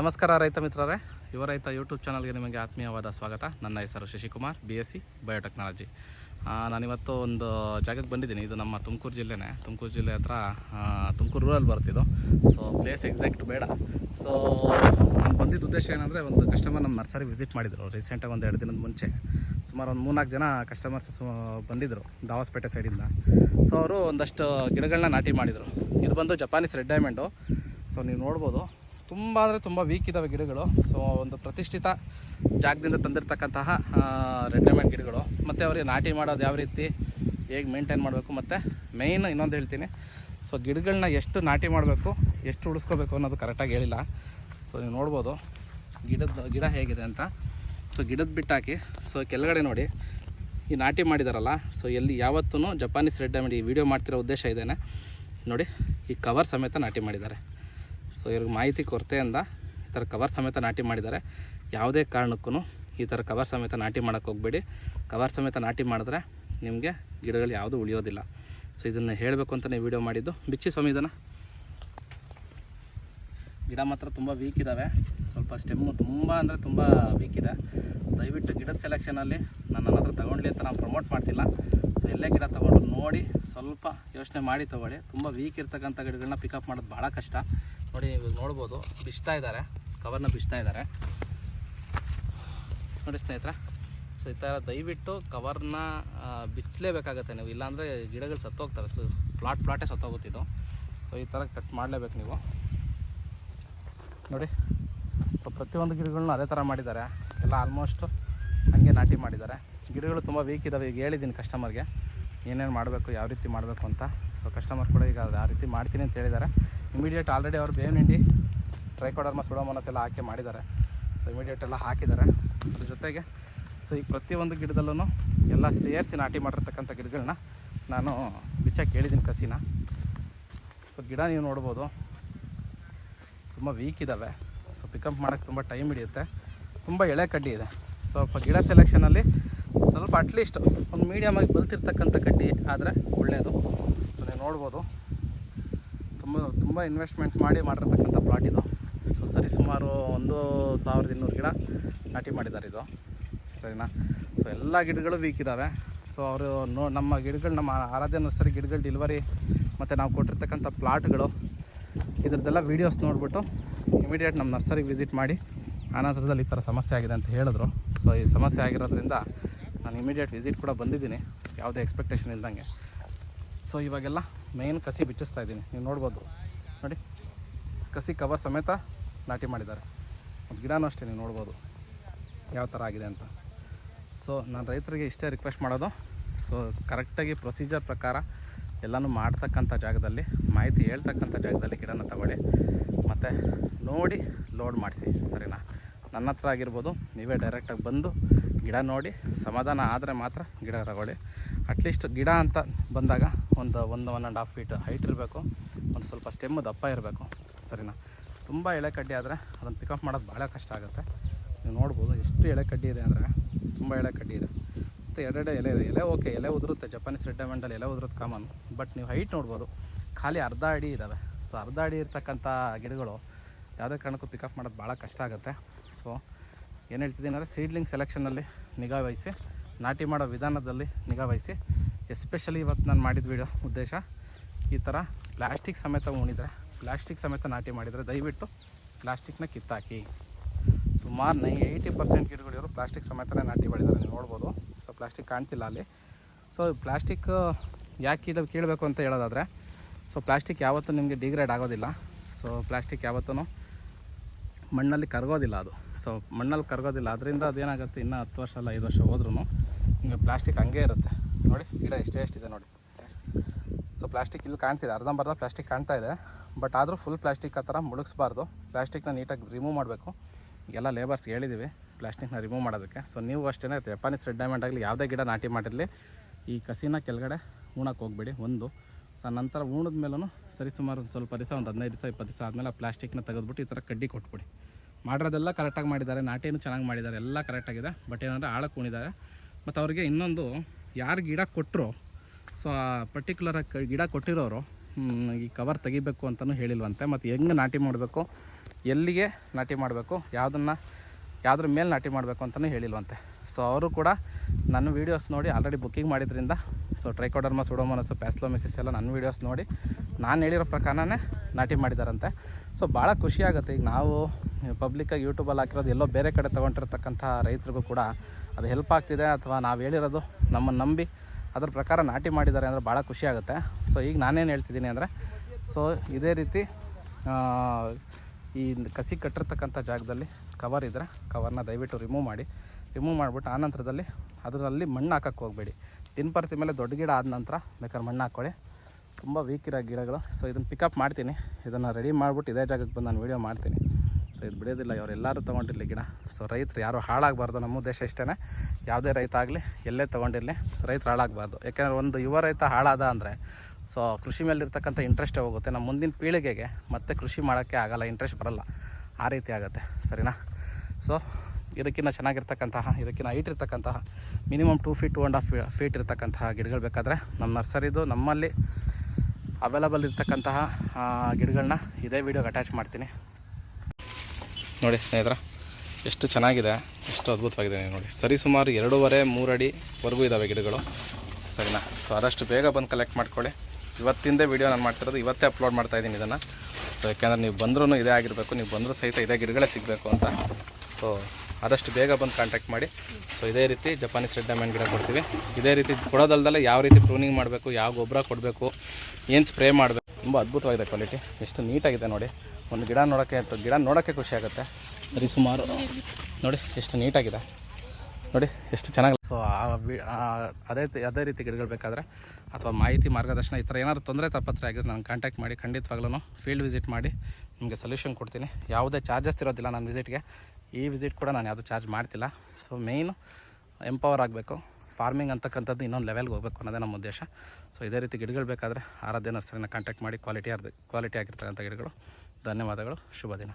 ನಮಸ್ಕಾರ ರೈತ ಮಿತ್ರರೇ. ಯುವ ರೈತ ಯೂಟ್ಯೂಬ್ ಚಾನಲ್ಗೆ ನಿಮಗೆ ಆತ್ಮೀಯವಾದ ಸ್ವಾಗತ. ನನ್ನ ಹೆಸರು Shashikumar B S C biotechnology ನಾನಿವತ್ತು ಒಂದು ಜಾಗಕ್ಕೆ ಬಂದಿದ್ದೀನಿ. ಇದು ನಮ್ಮ ತುಮಕೂರು ಜಿಲ್ಲೆನೇ. ತುಮಕೂರು ಜಿಲ್ಲೆ ಹತ್ರ ತುಮಕೂರು ರೂರಲ್ಲಿ ಬರ್ತಿದ್ದು ಸೊ ಪ್ಲೇಸ್ ಎಕ್ಸಾಕ್ಟ್ ಬೇಡ. ಸೊ ನಾನು ಬಂದಿದ್ದ ಉದ್ದೇಶ ಏನಂದರೆ ಒಂದು ಕಸ್ಟಮರ್ ನಮ್ಮ ನರ್ಸರಿ ವಿಸಿಟ್ ಮಾಡಿದರು ರೀಸೆಂಟಾಗಿ ಒಂದು ಎರಡು ದಿನದ ಮುಂಚೆ. ಸುಮಾರು ಒಂದು ಮೂರ್ನಾಲ್ಕು ಜನ ಕಸ್ಟಮರ್ಸ್ ಬಂದಿದ್ದರು ದಾವಸ್ಪೇಟೆ ಸೈಡಿಂದ ಸೊ ಅವರು ಒಂದಷ್ಟು ಗಿಡಗಳನ್ನ ನಾಟಿ ಮಾಡಿದರು. ಇದು ಬಂದು ಜಪಾನೀಸ್ ರೆಡ್ ಡೈಮಂಡು ಸೊ ನೀವು ನೋಡ್ಬೋದು. ತುಂಬ ಅಂದರೆ ತುಂಬ ವೀಕ್ ಇದ್ದಾವೆ ಗಿಡಗಳು. ಸೊ ಒಂದು ಪ್ರತಿಷ್ಠಿತ ಜಾಗದಿಂದ ತಂದಿರತಕ್ಕಂತಹ ರೆಡ್ ಡೈಮಂಡ್ ಗಿಡಗಳು. ಮತ್ತು ಅವರಿಗೆ ನಾಟಿ ಮಾಡೋದು ಯಾವ ರೀತಿ, ಹೇಗೆ ಮೇಂಟೈನ್ ಮಾಡಬೇಕು, ಮತ್ತು ಮೇಯ್ನ್ ಇನ್ನೊಂದು ಹೇಳ್ತೀನಿ. ಸೊ ಗಿಡಗಳನ್ನ ಎಷ್ಟು ನಾಟಿ ಮಾಡಬೇಕು, ಎಷ್ಟು ಉಳಿಸ್ಕೋಬೇಕು ಅನ್ನೋದು ಕರೆಕ್ಟಾಗಿ ಹೇಳಿಲ್ಲ. ಸೊ ನೀವು ನೋಡ್ಬೋದು, ಗಿಡದ, ಗಿಡ ಹೇಗಿದೆ ಅಂತ. ಸೊ ಗಿಡದ ಬಿಟ್ಟಾಕಿ ಸೊ ಕೆಳಗಡೆ ನೋಡಿ, ಈ ನಾಟಿ ಮಾಡಿದಾರಲ್ಲ ಸೊ ಎಲ್ಲಿ ಯಾವತ್ತೂ ಜಪಾನೀಸ್ ರೆಡ್ ಡೈಮಂಡ್ ಈ ವಿಡಿಯೋ ಮಾಡ್ತಿರೋ ಉದ್ದೇಶ ಇದೇನೆ. ನೋಡಿ, ಈ ಕವರ್ ಸಮೇತ ನಾಟಿ ಮಾಡಿದ್ದಾರೆ. ಸೊ ಇವ್ರಿಗೆ ಮಾಹಿತಿ ಕೊರತೆಯಿಂದ ಈ ಥರ ಕವರ್ ಸಮೇತ ನಾಟಿ ಮಾಡಿದ್ದಾರೆ. ಯಾವುದೇ ಕಾರಣಕ್ಕೂ ಈ ಥರ ಕವರ್ ಸಮೇತ ನಾಟಿ ಮಾಡೋಕ್ಕೆ ಹೋಗಬೇಡಿ. ಕವರ್ ಸಮೇತ ನಾಟಿ ಮಾಡಿದ್ರೆ ನಿಮಗೆ ಗಿಡಗಳು ಯಾವುದೂ ಉಳಿಯೋದಿಲ್ಲ. ಸೊ ಇದನ್ನು ಹೇಳಬೇಕು ಅಂತಲೇ ವಿಡಿಯೋ ಮಾಡಿದ್ದು. ಬಿಚ್ಚಿ ಸ್ವಾಮಿ ಇದನ್ನು. ಗಿಡ ಮಾತ್ರ ತುಂಬ ವೀಕ್ ಇದ್ದಾವೆ ಸ್ವಲ್ಪ ಸ್ಟೆಮ್ಮು ತುಂಬ ಅಂದರೆ ತುಂಬ ವೀಕ್ ಇದೆ. ದಯವಿಟ್ಟು ಗಿಡದ ಸೆಲೆಕ್ಷನಲ್ಲಿ ನಾನು ನನ್ನ ಹತ್ರ ತಗೊಂಡ್ಲಿ ಅಂತ ನಾನು ಪ್ರಮೋಟ್ ಮಾಡ್ತಿಲ್ಲ. ಸೊ ಎಲ್ಲೇ ಗಿಡ ತೊಗೊಂಡು ನೋಡಿ ಸ್ವಲ್ಪ ಯೋಚನೆ ಮಾಡಿ ತೊಗೊಳ್ಳಿ. ತುಂಬ ವೀಕ್ ಇರ್ತಕ್ಕಂಥ ಗಿಡಗಳನ್ನ ಪಿಕಪ್ ಮಾಡೋದು ಭಾಳ ಕಷ್ಟ. ನೋಡಿ ನೋಡ್ಬೋದು ಬಿಸ್ತಾ ಇದ್ದಾರೆ ಕವರ್ನ ಬಿಸ್ತಾ ಇದ್ದಾರೆ. ನೋಡಿ ಸ್ನೇಹಿತರ, ಸೊ ಈ ಥರ ದಯವಿಟ್ಟು ಕವರ್ನ ಬಿಚ್ಚಲೇಬೇಕಾಗತ್ತೆ ನೀವು. ಇಲ್ಲಾಂದರೆ ಗಿಡಗಳು ಸತ್ತೋಗ್ತವೆ. ಸೊ ಪ್ಲಾಟ್ ಪ್ಲಾಟೇ ಸತ್ತೋಗುತ್ತಿದ್ದು ಸೊ ಈ ಥರ ಕಟ್ ಮಾಡಲೇಬೇಕು ನೀವು. ನೋಡಿ, ಸೊ ಪ್ರತಿಯೊಂದು ಗಿಡಗಳನ್ನ ಅದೇ ಥರ ಮಾಡಿದ್ದಾರೆ. ಎಲ್ಲ ಆಲ್ಮೋಸ್ಟು ಹಂಗೆ ನಾಟಿ ಮಾಡಿದ್ದಾರೆ. ಗಿಡಗಳು ತುಂಬ ವೀಕ್ ಇದ್ದಾವೆ ಈಗ ಹೇಳಿದ್ದೀನಿ ಕಸ್ಟಮರ್ಗೆ ಏನೇನು ಮಾಡಬೇಕು, ಯಾವ ರೀತಿ ಮಾಡಬೇಕು ಅಂತ. ಸೊ ಕಸ್ಟಮರ್ ಕೂಡ ಈಗ ಆ ರೀತಿ ಮಾಡ್ತೀನಿ ಅಂತ ಹೇಳಿದ್ದಾರೆ. ಇಮಿಡಿಯೇಟ್ ಆಲ್ರೆಡಿ ಅವರು ಬೇವಿನ ಹಿಂಡಿ ಟ್ರೈಕೋಡರ್ಮ ಸುಡೋಮನಸ್ ಎಲ್ಲ ಹಾಕಿ ಮಾಡಿದ್ದಾರೆ. ಸೊ ಇಮಿಡಿಯೇಟ್ ಎಲ್ಲ ಹಾಕಿದ್ದಾರೆ. ಅದ್ರ ಜೊತೆಗೆ ಸೊ ಈಗ ಪ್ರತಿಯೊಂದು ಗಿಡದಲ್ಲೂ ಎಲ್ಲ ಸೇರಿಸಿ ನಾಟಿ ಮಾಡಿರ್ತಕ್ಕಂಥ ಗಿಡಗಳನ್ನ ನಾನು ಬಿಚ್ಚಕ್ಕೆ ಕೇಳಿದ್ದೀನಿ ಕಸಿನ. ಸೊ ಗಿಡ ನೀವು ನೋಡ್ಬೋದು. ತುಂಬ ವೀಕ್ ಇದ್ದಾವೆ ಸೊ ಪಿಕಪ್ ಮಾಡೋಕ್ಕೆ ತುಂಬ ಟೈಮ್ ಹಿಡಿಯುತ್ತೆ. ತುಂಬ ಎಳೆ ಕಡ್ಡಿ ಇದೆ. ಸ್ವಲ್ಪ ಗಿಡ ಸೆಲೆಕ್ಷನಲ್ಲಿ ಸ್ವಲ್ಪ ಅಟ್ಲೀಸ್ಟ್ ಒಂದು ಮೀಡಿಯಮಾಗಿ ಬಲ್ತಿರ್ತಕ್ಕಂಥ ಕಡ್ಡಿ ಆದರೆ ಒಳ್ಳೆಯದು ಸೊ ನೀವು ನೋಡ್ಬೋದು. ತುಂಬ ತುಂಬ ಇನ್ವೆಸ್ಟ್ಮೆಂಟ್ ಮಾಡಿ ಮಾಡಿರ್ತಕ್ಕಂಥ ಪ್ಲಾಟ್ ಇದು. ಸೊ ಸರಿ, ಸುಮಾರು ಒಂದು ಸಾವಿರದ ಇನ್ನೂರು ಗಿಡ ನಾಟಿ ಮಾಡಿದ್ದಾರೆ ಇದು. ಸರಿನಾ? ಸೊ ಎಲ್ಲ ಗಿಡಗಳು ವೀಕ್ ಇದ್ದಾವೆ ಸೊ ಅವರು ನೋ, ನಮ್ಮ ಗಿಡಗಳು, ನಮ್ಮ ಆರಾಧ್ಯ ನರ್ಸರಿ ಗಿಡಗಳು ಡೆಲಿವರಿ ಮತ್ತು ನಾವು ಕೊಟ್ಟಿರ್ತಕ್ಕಂಥ ಪ್ಲಾಟ್ಗಳು ಇದ್ರದ್ದೆಲ್ಲ ವೀಡಿಯೋಸ್ ನೋಡಿಬಿಟ್ಟು ಇಮಿಡಿಯೇಟ್ ನಮ್ಮ ನರ್ಸರಿಗೆ ವಿಸಿಟ್ ಮಾಡಿ ಆನಂತರದಲ್ಲಿ ಈ ಥರ ಸಮಸ್ಯೆ ಆಗಿದೆ ಅಂತ ಹೇಳಿದ್ರು. ಸೊ ಈ ಸಮಸ್ಯೆ ಆಗಿರೋದ್ರಿಂದ ನಾನು ಇಮಿಡಿಯೇಟ್ ವಿಸಿಟ್ ಕೂಡ ಬಂದಿದ್ದೀನಿ. ಯಾವುದೇ ಎಕ್ಸ್ಪೆಕ್ಟೇಷನ್ ಇಲ್ದಂಗೆ. ಸೊ ಇವಾಗೆಲ್ಲ ಮೇನ್ ಕಸಿ ಬಿಚ್ಚಿಸ್ತಾ ಇದ್ದೀನಿ. ನೀವು ನೋಡ್ಬೋದು. ನೋಡಿ, ಕಸಿ ಕವರ್ ಸಮೇತ ನಾಟಿ ಮಾಡಿದ್ದಾರೆ. ಗಿಡನೂ ಅಷ್ಟೇ, ನೀವು ನೋಡ್ಬೋದು ಯಾವ ಥರ ಆಗಿದೆ ಅಂತ. ಸೊ ನಾನು ರೈತರಿಗೆ ಇಷ್ಟೇ ರಿಕ್ವೆಸ್ಟ್ ಮಾಡೋದು. ಸೊ ಕರೆಕ್ಟಾಗಿ ಪ್ರೊಸೀಜರ್ ಪ್ರಕಾರ ಎಲ್ಲನೂ ಮಾಡ್ತಕ್ಕಂಥ ಜಾಗದಲ್ಲಿ, ಮಾಹಿತಿ ಹೇಳ್ತಕ್ಕಂಥ ಜಾಗದಲ್ಲಿ ಗಿಡನ ತಗೊಳ್ಳಿ. ಮತ್ತು ನೋಡಿ ಲೋಡ್ ಮಾಡಿಸಿ, ಸರಿನಾ? ನನ್ನ ಹತ್ರ ಆಗಿರ್ಬೋದು, ನೀವೇ ಡೈರೆಕ್ಟಾಗಿ ಬಂದು ಗಿಡ ನೋಡಿ, ಸಮಾಧಾನ ಆದರೆ ಮಾತ್ರ ಗಿಡ ತಗೊಳ್ಳಿ. ಅಟ್ಲೀಸ್ಟ್ ಗಿಡ ಅಂತ ಬಂದಾಗ ಒಂದು ಒಂದು one and half feet height ಇರಬೇಕು. ಒಂದು ಸ್ವಲ್ಪ ಸ್ಟೆಮ್ ದಪ್ಪ ಇರಬೇಕು. ಸರಿನಾ? ತುಂಬ ಎಳೆ ಕಡ್ಡಿ ಆದರೆ ಅದನ್ನು ಪಿಕಪ್ ಮಾಡೋದು ಭಾಳ ಕಷ್ಟ ಆಗುತ್ತೆ. ನೀವು ನೋಡ್ಬೋದು ಎಷ್ಟು ಎಳೆ ಕಡ್ಡಿ ಇದೆ ಅಂದರೆ ತುಂಬ ಎಳೆ ಕಡ್ಡಿ ಇದೆ. ಮತ್ತು ಎರಡೆರಡು ಎಲೆ ಇದೆ. ಎಲೆ ಓಕೆ ಎಲೆ ಉದುರುತ್ತೆ. ಜಪಾನೀಸ್ ರೆಡ್ ಡೈಮಂಡಲ್ಲಿ ಎಲೆ ಉದುರೋದು ಕಾಮನ್ ಬಟ್ ನೀವು ಹೈಟ್ ನೋಡ್ಬೋದು. ಖಾಲಿ ಅರ್ಧ ಅಡಿ ಇದ್ದಾವೆ ಸೊ ಅರ್ಧ ಅಡಿ ಇರ್ತಕ್ಕಂಥ ಗಿಡಗಳು ಯಾವುದೇ ಕಾರಣಕ್ಕೂ ಪಿಕಪ್ ಮಾಡೋದು ಭಾಳ ಕಷ್ಟ ಆಗುತ್ತೆ. ಸೊ ಏನು ಹೇಳ್ತಿದ್ದೀನಿ ಅಂದರೆ ಸೀಡ್ಲಿಂಗ್ ಸೆಲೆಕ್ಷನಲ್ಲಿ ನಿಗಾ ವಹಿಸಿ ನಾಟಿ ಮಾಡೋ ವಿಧಾನದಲ್ಲಿ ನಿಗಾ ವಹಿಸಿ ಎಸ್ಪೆಷಲಿ ಇವತ್ತು ನಾನು ಮಾಡಿದ ವಿಡಿಯೋ ಉದ್ದೇಶ, ಈ ಥರ ಪ್ಲ್ಯಾಸ್ಟಿಕ್ ಸಮೇತ ಉಣಿದರೆ ಪ್ಲ್ಯಾಸ್ಟಿಕ್ ಸಮೇತ ನಾಟಿ ಮಾಡಿದರೆ ದಯವಿಟ್ಟು ಪ್ಲ್ಯಾಸ್ಟಿಕ್ನ ಕಿತ್ತಾಕಿ. ಸುಮಾರು ನೈ ಏಯ್ಟಿ ಪರ್ಸೆಂಟ್ ಗಿಡಗಳು ಇವರು ಪ್ಲಾಸ್ಟಿಕ್ ಸಮೇತನೇ ನಾಟಿ ಮಾಡಿದ್ದಾರೆ, ನೀವು ನೋಡ್ಬೋದು. ಸೊ ಪ್ಲಾಸ್ಟಿಕ್ ಕಾಣ್ತಿಲ್ಲ ಅಲ್ಲಿ. ಸೊ ಪ್ಲಾಸ್ಟಿಕ್ ಯಾಕೆ ಕೀಳ ಕೀಳಬೇಕು ಅಂತ ಹೇಳೋದಾದರೆ ಸೊ ಪ್ಲಾಸ್ಟಿಕ್ ಯಾವತ್ತೂ ನಿಮಗೆ ಡಿಗ್ರೇಡ್ ಆಗೋದಿಲ್ಲ. ಸೊ ಪ್ಲಾಸ್ಟಿಕ್ ಯಾವತ್ತೂ ಮಣ್ಣಲ್ಲಿ ಕರಗೋದಿಲ್ಲ ಅದು. ಸೊ ಮಣ್ಣಲ್ಲಿ ಕರಗೋದಿಲ್ಲ. ಅದರಿಂದ ಅದೇನಾಗುತ್ತೆ? ಇನ್ನೂ ಹತ್ತು ವರ್ಷ ಅಲ್ಲ, ಐದು ವರ್ಷ ಹೋದ್ರೂ ಹಿಂಗೆ ಪ್ಲಾಸ್ಟಿಕ್ ಹಂಗೆ ಇರುತ್ತೆ. ನೋಡಿ, ಗಿಡ ಎಷ್ಟೇ ಎಷ್ಟಿದೆ ನೋಡಿ. ಸೊ ಪ್ಲಾಸ್ಟಿಕ್ ಇಲ್ಲಿ ಕಾಣ್ತಿದೆ. ಅರ್ಧಂಬರ್ಧ ಪ್ಲಾಸ್ಟಿಕ್ ಕಾಣ್ತಾ ಇದೆ. ಬಟ್ ಆದರೂ ಫುಲ್ ಪ್ಲಾಸ್ಟಿಕ್ ಆ ಥರ ಮುಳುಗಿಸ್ಬಾರ್ದು. ಪ್ಲಾಸ್ಟಿಕ್ನ ನೀಟಾಗಿ ರಿಮೂವ್ ಮಾಡಬೇಕು. ಎಲ್ಲ ಲೇಬರ್ಸ್ ಹೇಳಿದ್ದೀವಿ ಪ್ಲಾಸ್ಟಿಕ್ನ ರಿಮೂವ್ ಮಾಡೋದಕ್ಕೆ. ಸೊ ನೀವು ಅಷ್ಟೇ ಜಪಾನೀಸ್ ರೆಡ್ ಡೈಮಂಡ್ ಆಗಲಿ ಯಾವುದೇ ಗಿಡ ನಾಟಿ ಮಾಡಿರಲಿ, ಈ ಕಸಿನ ಕೆಳಗಡೆ ಉಣಕ್ಕೆ ಹೋಗ್ಬೇಡಿ ಒಂದು. ಸೊ ನಂತರ ಉಣಿದ ಮೇಲೂ ಸರಿ ಸುಮಾರು ಒಂದು ಸ್ವಲ್ಪ ದಿವಸ, ಒಂದು ಹದಿನೈದು ದಿವಸ, ಇಪ್ಪತ್ತು ದಿವಸ ಆದಮೇಲೆ ಆ ಪ್ಲಾಸ್ಟಿಕ್ನ ತೆಗೆದ್ಬಿಟ್ಟು ಈ ಥರ ಕಡ್ಡಿ ಕೊಟ್ಬಿಡಿ. ಮಾಡಿರೋದೆಲ್ಲ ಕರೆಕ್ಟಾಗಿ ಮಾಡಿದ್ದಾರೆ, ನಾಟಿನೂ ಚೆನ್ನಾಗಿ ಮಾಡಿದ್ದಾರೆ, ಎಲ್ಲ ಕರೆಕ್ಟಾಗಿದೆ ಬಟ್ ಏನಂದರೆ ಆಳಕ್ಕೆ ಉಣಿದ್ದಾರೆ ಮತ್ತು ಅವ್ರಿಗೆ ಇನ್ನೊಂದು ಯಾರು ಗಿಡ ಕೊಟ್ಟರು ಸೊ ಆ ಪರ್ಟಿಕ್ಯುಲರ್ ಗಿಡ ಕೊಟ್ಟಿರೋರು ಈ ಕವರ್ ತೆಗಿಬೇಕು ಅಂತಲೂ ಹೇಳಿಲ್ವಂತೆ. ಮತ್ತು ಹೆಂಗೆ ನಾಟಿ ಮಾಡಬೇಕು, ಎಲ್ಲಿಗೆ ನಾಟಿ ಮಾಡಬೇಕು, ಯಾವುದನ್ನು, ಯಾವುದ್ರ ಮೇಲೆ ನಾಟಿ ಮಾಡಬೇಕು ಅಂತಲೂ ಹೇಳಿಲ್ವಂತೆ. ಸೊ ಅವರು ಕೂಡ ನನ್ನ ವೀಡಿಯೋಸ್ ನೋಡಿ ಆಲ್ರೆಡಿ ಬುಕ್ಕಿಂಗ್ ಮಾಡಿದ್ರಿಂದ ಸೊ ಟ್ರೈಕೋಡರ್ಮ ಸುಡೋಮೋನಸು ಪ್ಯಾಸ್ಲೋಮಿಸಿಸ್ ಎಲ್ಲ ನನ್ನ ವೀಡಿಯೋಸ್ ನೋಡಿ ನಾನು ಹೇಳಿರೋ ಪ್ರಕಾರನೇ ನಾಟಿ ಮಾಡಿದಾರಂತೆ. ಸೊ ಭಾಳ ಖುಷಿಯಾಗುತ್ತೆ ಈಗ ನಾವು ಪಬ್ಲಿಕ್ಕಾಗಿ ಯೂಟ್ಯೂಬಲ್ಲಿ ಹಾಕಿರೋದು ಎಲ್ಲೋ ಬೇರೆ ಕಡೆ ತೊಗೊಂಡಿರ್ತಕ್ಕಂಥ ರೈತರಿಗೂ ಕೂಡ ಅದು ಹೆಲ್ಪ್ ಆಗ್ತಿದೆ ಅಥವಾ ನಾವು ಹೇಳಿರೋದು ನಮ್ಮನ್ನು ನಂಬಿ ಅದ್ರ ಪ್ರಕಾರ ನಾಟಿ ಮಾಡಿದ್ದಾರೆ ಅಂದರೆ ಭಾಳ ಖುಷಿಯಾಗುತ್ತೆ ಸೊ ಈಗ ನಾನೇನು ಹೇಳ್ತಿದ್ದೀನಿ ಅಂದರೆ ಸೊ ಇದೇ ರೀತಿ ಈ ಕಸಿ ಕಟ್ಟಿರ್ತಕ್ಕಂಥ ಜಾಗದಲ್ಲಿ ಕವರ್ ಇದ್ದರೆ ಕವರ್ನ ದಯವಿಟ್ಟು ರಿಮೂವ್ ಮಾಡಿ. ರಿಮೂವ್ ಮಾಡಿಬಿಟ್ಟು ಆ ನಂತರದಲ್ಲಿ ಅದರಲ್ಲಿ ಮಣ್ಣು ಹಾಕಕ್ಕೆ ಹೋಗಬೇಡಿ. ತಿನ್ಪರ್ತಿ ಮೇಲೆ ದೊಡ್ಡ ಗಿಡ ಆದ ನಂತರ ಬೇಕಾದ್ರೆ ಮಣ್ಣು ಹಾಕ್ಕೊಳ್ಳಿ. ತುಂಬ ವೀಕ್ ಇರೋ ಗಿಡಗಳು. ಸೊ ಇದನ್ನು ಪಿಕಪ್ ಮಾಡ್ತೀನಿ. ಇದನ್ನು ರೆಡಿ ಮಾಡಿಬಿಟ್ಟು ಇದೇ ಜಾಗಕ್ಕೆ ಬಂದು ನಾನು ವೀಡಿಯೋ ಮಾಡ್ತೀನಿ. ಸೊ ಇದು ಬಿಡೋದಿಲ್ಲ ಇವರೆಲ್ಲರೂ ತೊಗೊಂಡಿರಲಿ ಗಿಡ. ಸೊ ರೈತರು ಯಾರು ಹಾಳಾಗಬಾರ್ದು ನಮ್ಮ ಉದ್ದೇಶ ಇಷ್ಟೇ ಯಾವುದೇ ರೈತ ಆಗಲಿ, ಎಲ್ಲೇ ತೊಗೊಂಡಿರಲಿ, ರೈತರು ಹಾಳಾಗಬಾರ್ದು. ಯಾಕೆಂದರೆ ಒಂದು ಯುವ ರೈತ ಹಾಳಾದ ಅಂದರೆ ಸೊ ಕೃಷಿ ಮೇಲಿರ್ತಕ್ಕಂಥ ಇಂಟ್ರೆಸ್ಟೇ ಹೋಗುತ್ತೆ. ನಮ್ಮ ಮುಂದಿನ ಪೀಳಿಗೆಗೆ ಮತ್ತೆ ಕೃಷಿ ಮಾಡೋಕ್ಕೆ ಆಗಲ್ಲ ಇಂಟ್ರೆಸ್ಟ್ ಬರಲ್ಲ. ಆ ರೀತಿ ಆಗುತ್ತೆ. ಸರಿನಾ? ಸೊ ಇದಕ್ಕಿಂತ ಚೆನ್ನಾಗಿರ್ತಕ್ಕಂತಹ ಇದಕ್ಕಿಂತ ಹೈಟ್ ಇರ್ತಕ್ಕಂತಹ minimum two feet to and half feet ಇರ್ತಕ್ಕಂತಹ ಗಿಡಗಳು ಬೇಕಾದರೆ ನಮ್ಮ ನರ್ಸರಿದು, ನಮ್ಮಲ್ಲಿ ಅವೈಲಬಲ್ ಇರ್ತಕ್ಕಂತಹ ಗಿಡಗಳನ್ನ ಇದೇ ವಿಡಿಯೋಗೆ ಅಟ್ಯಾಚ್ ಮಾಡ್ತೀನಿ. ನೋಡಿ ಸ್ನೇಹಿತರ, ಎಷ್ಟು ಚೆನ್ನಾಗಿದೆ, ಎಷ್ಟು ಅದ್ಭುತವಾಗಿದೆ ನೋಡಿ. ಸರಿ ಸುಮಾರು ಎರಡೂವರೆ ಮೂರು ಅಡಿವರೆಗೂ ಇದ್ದಾವೆ ಗಿಡಗಳು. ಸರಿನಾ? ಸೊ ಆದಷ್ಟು ಬೇಗ ಬಂದು ಕಲೆಕ್ಟ್ ಮಾಡ್ಕೊಳ್ಳಿ. ಇವತ್ತಿಂದೇ ವಿಡಿಯೋ ನಾನು ಮಾಡ್ತಿರೋದು, ಇವತ್ತೇ ಅಪ್ಲೋಡ್ ಮಾಡ್ತಾ ಇದ್ದೀನಿ ಇದನ್ನು. ಸೊ ಯಾಕೆಂದರೆ ನೀವು ಬಂದರೂ ಇದೇ ಆಗಿರಬೇಕು, ನೀವು ಬಂದರೂ ಸಹಿತ ಇದೇ ಗಿಡಗಳೇ ಸಿಗಬೇಕು ಅಂತ. ಸೊ ಆದಷ್ಟು ಬೇಗ ಬಂದು ಕಾಂಟ್ಯಾಕ್ಟ್ ಮಾಡಿ. ಸೊ ಇದೇ ರೀತಿ ಜಪಾನೀಸ್ ರೆಡ್ ಡೈಮಂಡ್ ಗಿಡ ಕೊಡ್ತೀವಿ. ಇದೇ ರೀತಿ ಕೊಡೋದಲ್ದಲ್ಲೇ ಯಾವ ರೀತಿ ಪ್ರೂನಿಂಗ್ ಮಾಡಬೇಕು, ಯಾವ ಗೊಬ್ಬರ ಕೊಡಬೇಕು, ಏನು ಸ್ಪ್ರೇ ಮಾಡಬೇಕು ತುಂಬ ಅದ್ಭುತವಾಗಿದೆ ಕ್ವಾಲಿಟಿ. ಎಷ್ಟು ನೀಟಾಗಿದೆ ನೋಡಿ. ಒಂದು ಗಿಡ ನೋಡೋಕ್ಕೆ ಗಿಡ ನೋಡೋಕ್ಕೆ ಖುಷಿ ಆಗುತ್ತೆ. ಸರಿ, ಸುಮಾರು ನೋಡಿ, ಎಷ್ಟು ನೀಟಾಗಿದೆ. ನೋಡಿ, ಎಷ್ಟು ಚೆನ್ನಾಗಿ ಸೊ ಅದೇ ಅದೇ ರೀತಿ ಗಿಡಗಳು ಬೇಕಾದರೆ ಅಥವಾ ಮಾಹಿತಿ ಮಾರ್ಗದರ್ಶನ ಈ ಥರ ಏನಾದರೂ ತೊಂದರೆ ತಪ್ಪತ್ರೆ ಆಗಿದ್ರೆ ನಾನು ಕಾಂಟ್ಯಾಕ್ಟ್ ಮಾಡಿ. ಖಂಡಿತವಾಗ್ಲೂ ಫೀಲ್ಡ್ ವಿಸಿಟ್ ಮಾಡಿ ನಿಮಗೆ ಸೊಲ್ಯೂಷನ್ ಕೊಡ್ತೀನಿ. ಯಾವುದೇ ಚಾರ್ಜಸ್ ಇರೋದಿಲ್ಲ ನನ್ನ ವಿಸಿಟ್ಗೆ ಈ ವಿಸಿಟ್ ಕೂಡ ನಾನು ಯಾವುದೂ ಚಾರ್ಜ್ ಮಾಡ್ತಿಲ್ಲ. ಸೊ ಮೇಯ್ನು ಎಂಪವರ್ ಆಗಬೇಕು. ಫಾರ್ಮಿಂಗ್ ಅಂತಕ್ಕಂಥದ್ದು ಇನ್ನೊಂದು ಲೆವೆಲ್ಗೆ ಹೋಗಬೇಕು ಅನ್ನೋದೇ ನಮ್ಮ ಉದ್ದೇಶ. ಸೊ ಇದೇ ರೀತಿ ಗಿಡಗಳು ಬೇಕಾದರೆ ಆರಾಧ್ಯ ನರ್ಸರಿನ ಕಾಂಟ್ಯಾಕ್ಟ್ ಮಾಡಿ ಕ್ವಾಲಿಟಿ ಕ್ವಾಲಿಟಿ ಆಗಿರ್ತಕ್ಕಂಥ ಗಿಡಗಳು. ಧನ್ಯವಾದಗಳು. ಶುಭ ದಿನ.